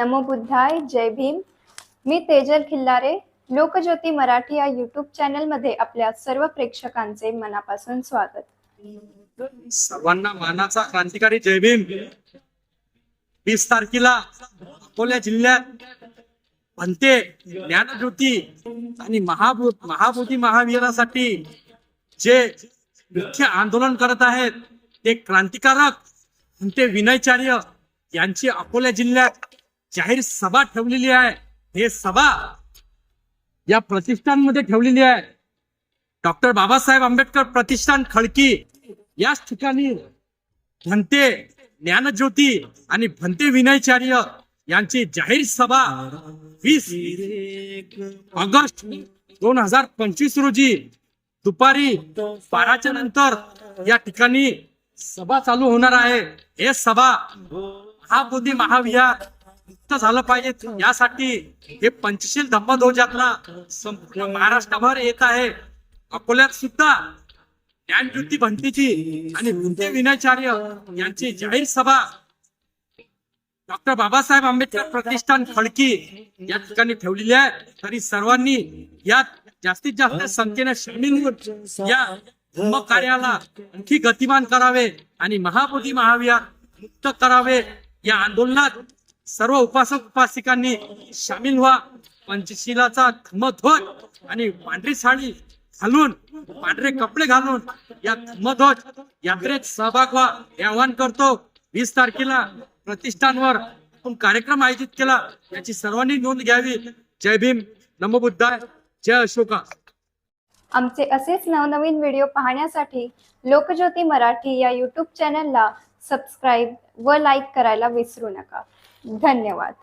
नमो बुद्धाय जय भीम. मी तेजल खिल्लारे लोकज्योती मराठी या युट्यूब चॅनलमध्ये आपल्या सर्व प्रेक्षकांचे मनापासून स्वागत. सर्वांना मानाचा क्रांतिकारी जय भीम. वीस तारखेला अकोला जिल्ह्यात भन्ते ज्ञानज्योती आणि महाभू महाबोधी महावीरासाठी जे मुख्य आंदोलन करत आहेत ते क्रांतिकारक ते विनयचार्य यांची अकोला जिल्ह्यात जाहीर सभा ठेवलेली आहे. हे सभा या प्रतिष्ठानमध्ये ठेवलेली आहे. डॉक्टर बाबासाहेब आंबेडकर प्रतिष्ठान खडकी याच ठिकाणी भंते ज्ञानज्योती आणि भंते विनयचार्य यांची जाहीर सभा वीस ऑगस्ट दोन हजार पंचवीस रोजी दुपारी बाराच्या नंतर या ठिकाणी सभा चालू होणार आहे. हे सभा महाबोधी महाविहार मुक्त झालं पाहिजे. यासाठी हे पंचशील धम्मध्वज यात्रा संपूर्ण महाराष्ट्रभर येत आहे. अकोल्यात सुद्धा ज्ञानज्योती भंतीची आणि भंते विनाचार्य यांची जाहीर सभा डॉक्टर बाबासाहेब आंबेडकर प्रतिष्ठान खडकी या ठिकाणी ठेवलेली आहे. तरी सर्वांनी यात जास्तीत जास्त संख्येने सामील या धम्म कार्याला आणखी गतिमान करावे आणि महाबोधी महाविहार मुक्त करावे या आंदोलनात सर्व उपासक उपासिकांनी सामील व्हा. पंचशिलाचा ध्वज आणि पांढरी साडी घालून पांढरे कपडे घालून या ध्वज यात्रेत सहभाग व्हा. हे आवाहन करतो वीस तारखेला प्रतिष्ठानवर आपण कार्यक्रम आयोजित केला. याची सर्वांनी नोंद घ्यावी. जय भीम. नमबुद्धाय जय अशोका. आमचे असेच नवनवीन व्हिडिओ पाहण्यासाठी लोकज्योती मराठी या यूट्यूब चॅनलला सबस्क्राईब व लाईक करायला विसरू नका. धन्यवाद